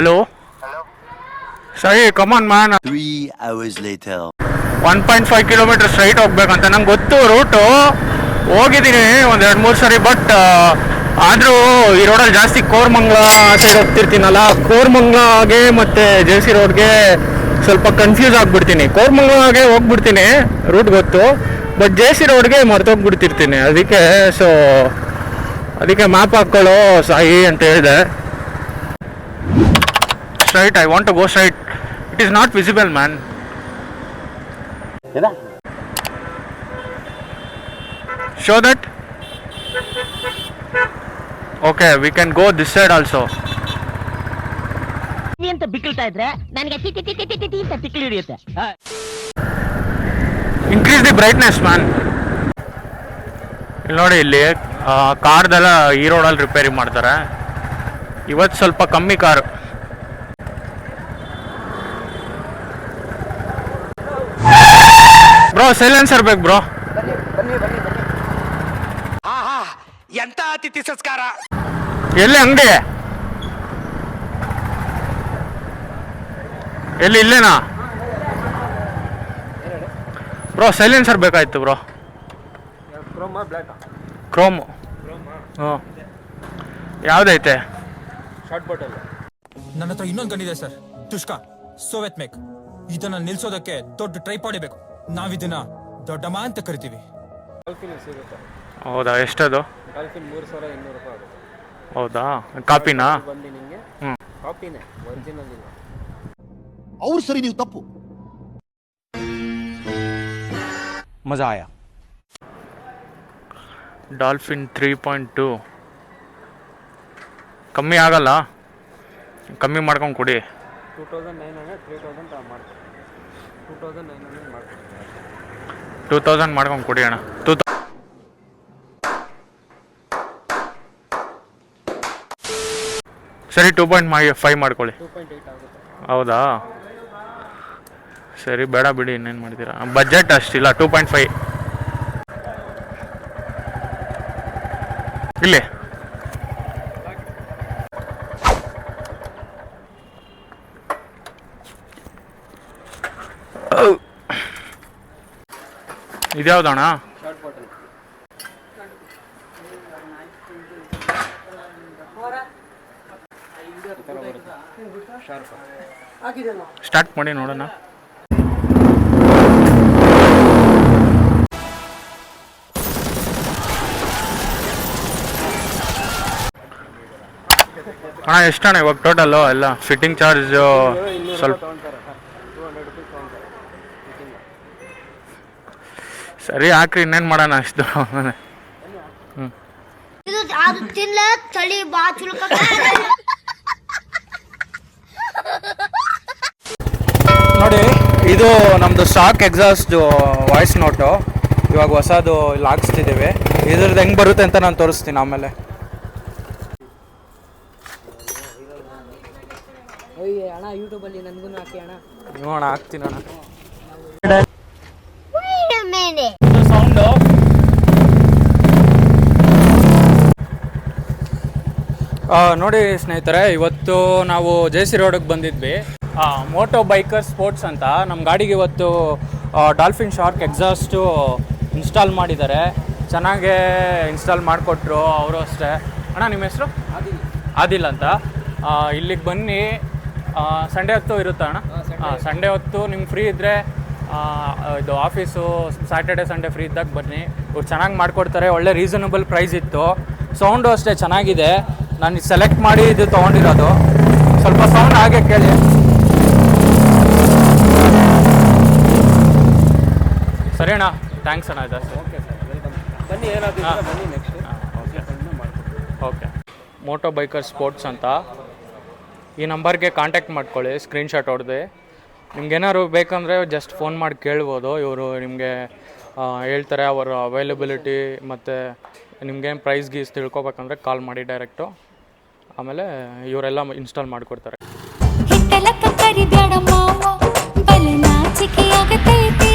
Hello ಸರಿ come on Three hours later one point five kilometre straight ಹೋಗ್ಬೇಕಂತ. ನಂಗೆ ಗೊತ್ತು ರೂಟು ಹೋಗಿದ್ದೀನಿ ಒಂದು ಎರಡು ಮೂರು ಸರಿ ಬಟ್ ಆದರೂ ಈ ರೋಡಲ್ಲಿ ಜಾಸ್ತಿ ಕೋರ್ಮಂಗ್ಲ ಸೈಡ್ ಹೋಗ್ತಿರ್ತೀನಲ್ಲ ಕೋರ್ಮಂಗ್ಲಾಗೆ ಮತ್ತು ಜೆ ಸಿ ರೋಡ್ಗೆ ಸ್ವಲ್ಪ ಕನ್ಫ್ಯೂಸ್ ಆಗಿಬಿಡ್ತೀನಿ. ಕೋರ್ಮಂಗ್ಲಾಗೆ ಹೋಗ್ಬಿಡ್ತೀನಿ ರೂಟ್ ಗೊತ್ತು ಬಟ್ ಜೆ ಸಿ ರೋಡ್ಗೆ ಮರ್ತೋಗ್ಬಿಡ್ತಿರ್ತೀನಿ. ಅದಕ್ಕೆ ಸೊ ಅದಕ್ಕೆ ಮ್ಯಾಪ್ ಹಾಕ್ಕೊಳ್ಳೋ ಸಾಯಿ ಅಂತ ಹೇಳಿದೆ. Straight I want to go straight. It is not visible man show that? Okay we can go this side also. ಅಂತ ಬಿಕ್ಕಳ್ತಾ ಇದ್ರೆ ನನಗೆ T T T T T T ಅಂತ ತಿಕ್ಲಿ ಹಿಡಿಯುತ್ತೆ. ಇನ್ಕ್ರೀಸ್ ದಿ ಬ್ರೈಟ್ನೆಸ್ ಮ್ಯಾನ್ ಇಲ್ಲಿ ನೋಡಿ ಇಲ್ಲಿ ಕಾರ್ದೆಲ್ಲ ಈ ರೋಡಲ್ಲಿ ರಿಪೇರಿ ಮಾಡ್ತಾರೆ. ಇವತ್ತು ಸ್ವಲ್ಪ ಕಮ್ಮಿ ಕಾರು. ಬ್ರೋ ಸೈಲೆನ್ಸರ್ ಬೇಕು ಬ್ರೋ. ಎಂತ ಅತಿಥಿ ಸಂಸ್ಕಾರ? ಎಲ್ಲಿ ಅಂಗಡಿ? ಎಲ್ಲಿ ಇಲ್ಲೇನಾ? ಬ್ರೋ ಸೈಲೆನ್ಸರ್ ಬೇಕಾಯ್ತು ಬ್ರೋ. ಕ್ರೋಮ್ ಹ್ಞೂ ಯಾವುದೈತೆ? ನನ್ನ ಹತ್ರ ಇನ್ನೊಂದು ಗನ್ ಇದೆ ಸರ್. ತುಷ್ಕ ಸೋವೆತ್ ಮೇಕ್. ಇದನ್ನ ನಿಲ್ಸೋದಕ್ಕೆ ದೊಡ್ಡ ಟ್ರೈ ಬೇಕು. ನಾವಿದನ್ನ ದೊಡ್ಡಮ್ಮ ಅಂತ ಕರಿತೀವಿ. ಹೌದಾ ಎಷ್ಟದು? ಹೌದಾ ಕಾಪಿನಾ? ಅವ್ರು ಸರಿ ನೀವು ತಪ್ಪು. ಮಜಾ ಆಯಾ? Dolphin three point two. ಕಮ್ಮಿ ಆಗಲ್ಲ. ಕಮ್ಮಿ ಮಾಡ್ಕೊಂಡು ಕೊಡಿ. Two thousand nine hundred three thousand ಮಾಡ್ತೀವಿ ಟೂ ತೌಸಂಡ್ ಮಾಡ್ಕೊಂಡು ಕೊಡಿ ಅಣ್ಣ. ಟೂ ಸರಿ ಟೂ ಪಾಯಿಂಟ್ ಮಾಡಿ ಫೈವ್ ಮಾಡ್ಕೊಳ್ಳಿ. ಹೌದಾ? ಸರಿ, ಬೇಡ ಬಿಡಿ, ಇನ್ನೇನು ಮಾಡ್ತೀರಾ? ಬಜೆಟ್ ಅಷ್ಟಿಲ್ಲ ಟೂ ಪಾಯಿಂಟ್ ಫೈವ್ ಇಲ್ಲಿ. ಇದ್ಯಾವ್ದಣ್ಣ? ಸ್ಟಾರ್ಟ್ ಮಾಡಿ ನೋಡೋಣ. ಅಣ್ಣ ಎಷ್ಟಣ್ಣ ಇವಾಗ ಟೋಟಲ್ಲು ಎಲ್ಲ ಫಿಟ್ಟಿಂಗ್ ಚಾರ್ಜು ಸ್ವಲ್ಪ ತೊಗೊಳ್ತಾರೆ ಟೂ ಹಂಡ್ರೆಡ್ ರುಪೀಸ್ ತೊಗೊಳ್ತಾರೆ ಫಿಟ್ಟಿಂಗ್ ಸರಿ ಹಾಕ್ರಿ ಇನ್ನೇನು ಮಾಡೋಣ ಅಷ್ಟು. ಇದು ಅದು ತಿನ್ಲ ಚಳಿ ಬಾ ಚುಲ್ಕ ನೋಡಿ ಇದು ನಮ್ಮದು ಸ್ಟಾಕ್ ಎಕ್ಸಾಸ್ಟ್ ವಾಯ್ಸ್ ನೋಟು ಇವಾಗ ಹೊಸದು ಇಲ್ಲಿ ಹಾಕ್ಸ್ತಿದ್ದೀವಿ. ಇದ್ರದ್ದು ಹೆಂಗೆ ಬರುತ್ತೆ ಅಂತ ನಾನು ತೋರಿಸ್ತೀನಿ ಆಮೇಲೆ. ಅಣ್ಣ ಯೂಟ್ಯೂಬಲ್ಲಿ ನನಗೂ ಹಾಕಿ ಅಣ್ಣ. ನೋಡೋಣ ಹಾಕ್ತೀನಿ ಅಣ್ಣ ಮೇಲೆ ಸೌಂಡು ನೋಡಿ ಸ್ನೇಹಿತರೆ ಇವತ್ತು ನಾವು ಜೆ ಸಿ ರೋಡಿಗೆ ಬಂದಿದ್ವಿ. ಮೋಟೋ ಬೈಕರ್ ಸ್ಪೋರ್ಟ್ಸ್ ಅಂತ ನಮ್ಮ ಗಾಡಿಗೆ ಇವತ್ತು ಡಾಲ್ಫಿನ್ ಶಾರ್ಕ್ ಎಕ್ಸಾಸ್ಟು ಇನ್ಸ್ಟಾಲ್ ಮಾಡಿದ್ದಾರೆ. ಚೆನ್ನಾಗೇ ಇನ್ಸ್ಟಾಲ್ ಮಾಡಿಕೊಟ್ರು ಅವರು ಅಷ್ಟೇ. ಅಣ್ಣ ನಿಮ್ಮ ಹೆಸರು? ಆದಿಲ್. ಅಂತ. ಇಲ್ಲಿಗೆ ಬನ್ನಿ. ಸಂಡೇ ಹೊತ್ತು ಇರುತ್ತಾ ಅಣ್ಣ? ಹಾಂ ಸಂಡೇ ಹೊತ್ತು ನಿಮ್ಗೆ ಫ್ರೀ ಇದ್ದರೆ ಇದು ಆಫೀಸು ಸ್ಯಾಟರ್ಡೆ ಸಂಡೇ ಫ್ರೀ ಇದ್ದಾಗ ಬನ್ನಿ. ಇವ್ರು ಚೆನ್ನಾಗಿ ಮಾಡಿಕೊಡ್ತಾರೆ. ಒಳ್ಳೆ ರೀಸನಬಲ್ ಪ್ರೈಸ್ ಇತ್ತು. ಸೌಂಡು ಅಷ್ಟೇ ಚೆನ್ನಾಗಿದೆ. ನಾನು ಸೆಲೆಕ್ಟ್ ಮಾಡಿ ಇದು ತೊಗೊಂಡಿರೋದು. ಸ್ವಲ್ಪ ಸೌಂಡ್ ಹಾಗೆ ಕೇಳಿ. ಸರಿ ಅಣ್ಣ ಥ್ಯಾಂಕ್ಸ್ ಅಣ್ಣ ಜಾಸ್ತಿ ಓಕೆ ಸರ್ ವೆಲ್ಕಮ್ ಬನ್ನಿ ಏನಾದರೂ ಬನ್ನಿ next okay moto biker sports ಅಂತ. ಈ ನಂಬರ್ಗೆ ಕಾಂಟ್ಯಾಕ್ಟ್ ಮಾಡ್ಕೊಳ್ಳಿ ಸ್ಕ್ರೀನ್ಶಾಟ್ ಹೊಡೆದು. ನಿಮ್ಗೇನಾದ್ರು ಬೇಕಂದರೆ ಜಸ್ಟ್ ಫೋನ್ ಮಾಡಿ ಕೇಳ್ಬೋದು. ಇವರು ನಿಮಗೆ ಹೇಳ್ತಾರೆ ಅವರ ಅವೈಲಬಿಲಿಟಿ ಮತ್ತು ನಿಮ್ಗೇನು ಪ್ರೈಸ್ ಗೀಸ್ ತಿಳ್ಕೊಬೇಕಂದ್ರೆ ಕಾಲ್ ಮಾಡಿ ಡೈರೆಕ್ಟು ಆಮೇಲೆ ಇವರೆಲ್ಲ ಇನ್ಸ್ಟಾಲ್ ಮಾಡಿಕೊಡ್ತಾರೆ. ಹಿತ್ತಲಕ್ಕ ಕರಿಬೇಡ ಮಾವ ಬಲೆ ನಾಚಿಕೆ ಆಗತೈತಿ